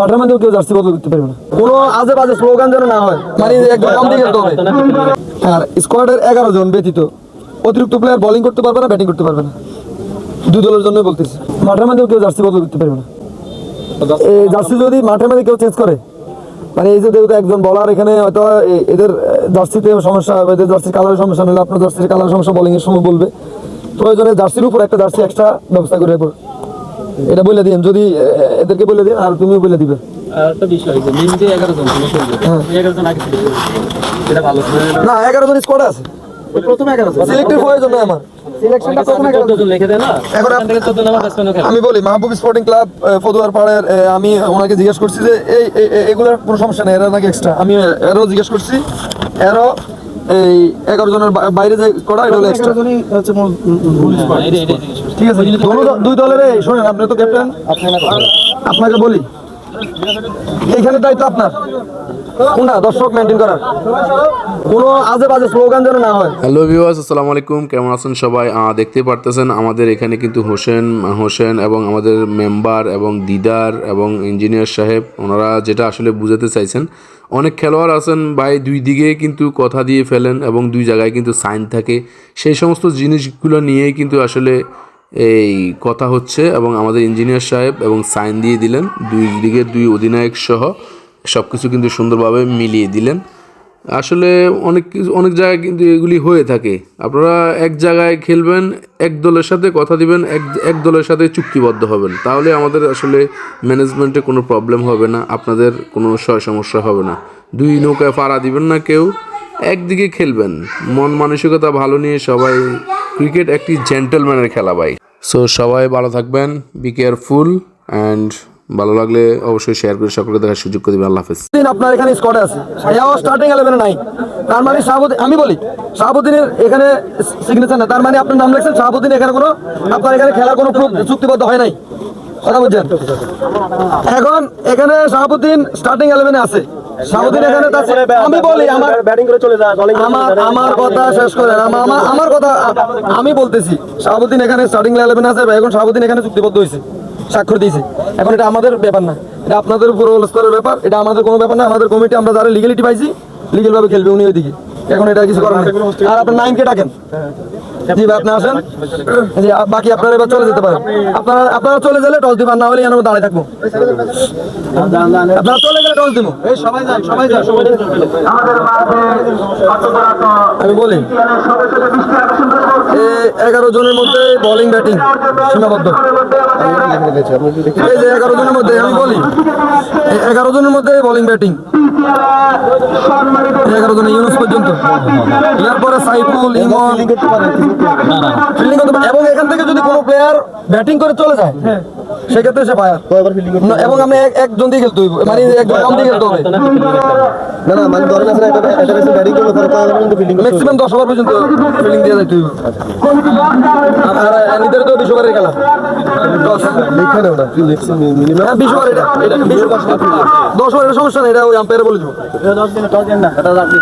মাঠের মধ্যে কেউ জার্সি বদল করতে পারবে না। কোনো আজে বাজে স্লোগান যেন না হয় মানে একদম দিকে হবে। আর স্কোয়াডের এগারো জন ব্যতীত অতিরিক্ত প্লেয়ার বোলিং করতে পারবে না ব্যাটিং করতে পারবে না। দুই দলের জন্যই বলতেছি। মাঠের মধ্যে কেউ জার্সি বদল করতে পারবে না। এই জার্সি যদি মাঠের মধ্যে কেউ চেঞ্জ করে মানে এই যে যেহেতু একজন বলার এখানে হয়তো এদের জার্সিতে সমস্যা এদের জার্সির কালারের সমস্যা নিলে আপনার জার্সির কালারের সমস্যা বোলিং এর সময় বলবে। প্রয়োজনে জার্সির উপর একটা জার্সি এক্সট্রা ব্যবস্থা করে। এটা বলে দিন যদি এদেরকে বলে দিন আর তুমিও বলে দিবে। আর একটা বিষয় যে মিনিটে এগারো জন ছিল সঙ্গে এগারো জন আগে ছিল এটা ভালো না এগারো জন স্কোয়াড আছে। আমি বলি মাহবুব স্পোর্টিং ক্লাব ফতুয়ার পাড়ের আমি ওনাকে জিজ্ঞেস করছি যে এই- এগুলোর কোনো সমস্যা নেই এরা নাকি এক্সট্রা আমি এরও জিজ্ঞেস করছি এরও এই এগারো জনের বাইরে যে করা এটা হলো এক্সট্রা হ্যাঁ। ঠিক আছে দুই দলের শোনেন আপনি তো ক্যাপ্টেন আপনাকে বলি। এইখানে দায়িত্ব আপনার। কোনটা? দর্শক মেনটেন করার। কোনো আজে স্লোগান যেন না হয়। হ্যালো ভিউয়ার্স, আসসালামু আলাইকুম। কেমন আছেন সবাই? দেখতে পারতেছেন, আমাদের এখানে কিন্তু হোসেন হোসেন এবং আমাদের মেম্বার এবং দিদার এবং ইঞ্জিনিয়ার সাহেব, ওনারা যেটা আসলে বুঝাতে চাইছেন, অনেক খেলোয়াড় আছেন, ভাই, দুই দিকে কিন্তু কথা দিয়ে ফেলেন এবং দুই জায়গায় কিন্তু সাইন থাকে। সেই সমস্ত জিনিসগুলো নিয়েই কিন্তু আসলে এই কথা হচ্ছে এবং আমাদের ইঞ্জিনিয়ার সাহেব এবং সাইন দিয়ে দিলেন। দুই দিকের দুই অধিনায়ক সহ সব কিছু কিন্তু সুন্দরভাবে মিলিয়ে দিলেন। আসলে অনেক কিছু অনেক জায়গায় কিন্তু এগুলি হয়ে থাকে। আপনারা এক জায়গায় খেলবেন, এক দলের সাথে কথা দিবেন, এক এক দলের সাথে চুক্তিবদ্ধ হবেন। তাহলে আমাদের আসলে ম্যানেজমেন্টে কোনো প্রবলেম হবে না, আপনাদের কোনো সয় সমস্যা হবে না। দুই নৌকায় ফাড়া দিবেন না কেউ, একদিকে খেলবেন। মন মানসিকতা ভালো নিয়ে সবাই ক্রিকেট একটি জেন্টেলম্যানের খেলা, ভাই। সো সবাই ভালো থাকবেন বি কেয়ারফুল অ্যান্ড ভালো লাগলে অবশ্যই শেয়ার করে সকলকে দেখার সুযোগ করে দেবেন। আল্লাহ হাফেজ। দিন আপনার এখানে স্কোয়াডে আছে। এও স্টার্টিং ইলেভেনে নাই। তার মানে শাহাবুদ্দিন আমি বলি শাহাবুদ্দিনের এখানে সিগনেচার না তার মানে আপনার নাম লিখছেন শাহাবুদ্দিন এখানে কোনো, আপনার এখানে খেলার কোনো চুক্তিবদ্ধ হয় নাই। কথা বুঝছেন? এখন এখানে শাহাবুদ্দিন স্টার্টিং ইলেভেনে আছে। শাহাবুদ্দিন এখানে আমি বলি আমার ব্যাটিং করে চলে যায় আমার আমার কথা শেষ করেন। আমার আমার- কথা আমি বলতেছি শাহাবুদ্দিন এখানে স্টার্টিং ইলেভেন আছে এখন শাহাবুদ্দিন এখানে চুক্তিবদ্ধ হয়েছে স্বাক্ষর দিয়েছে। এখন এটা আমাদের ব্যাপার না। এটা আপনাদের পুরো স্তরের ব্যাপার এটা আমাদের কোনো ব্যাপার না। আমাদের কমিটি আমরা যারা লিগালিটি পাইছি লিগেল ভাবে খেলবে উনি ওইদিকে। এখন এটা কিছু করার আর আপনার নাইনকে ডাকেন। জি ভাই আপনি আসেন। জি, বাকি আপনারা এবার চলে যেতে পারেন। আপনারা আপনারা চলে গেলে টস দিবেন না হলে আমরা দাঁড়িয়ে থাকব। আপনারা চলে গেলে টস দিব। এই সবাই যান সবাই যান। আমি বলি এগারো জনের মধ্যে বোলিং ব্যাটিং সীমাবদ্ধ। এই যে এগারো জনের মধ্যে আমি বলি এগারো জনের মধ্যে বোলিং ব্যাটিং এগারো জন ইউনুস পর্যন্ত। এরপরে সাইফুল ইমন। ফিল্ডিং এবং এখান থেকে যদি কোনো প্লেয়ার ব্যাটিং করে চলে যায় সেক্ষেত্রে সে এবং আমি এক- একজন দিয়ে খেলতে হইব। মানে একজন কম দিয়ে খেলতে হবে। না না মানে ধরেন আপনার একটা একটা ব্যাটিং করলে পরে ফিল্ডিং ম্যাক্সিমাম দশ ওভার পর্যন্ত ফিল্ডিং দিয়ে যাইতে হইব। আর আর নির্ধারিত বিশ ওভারের খেলা। দশ। লিখে নেও না মিনিমাম হ্যাঁ, বিশ ওভার এটা এটা বিশ ওভার দশ ওভারের সমস্যা নেই এটা ওই আম্পায়ারে বলে দিব। দশ দিন দশ দিন না এটা রাখি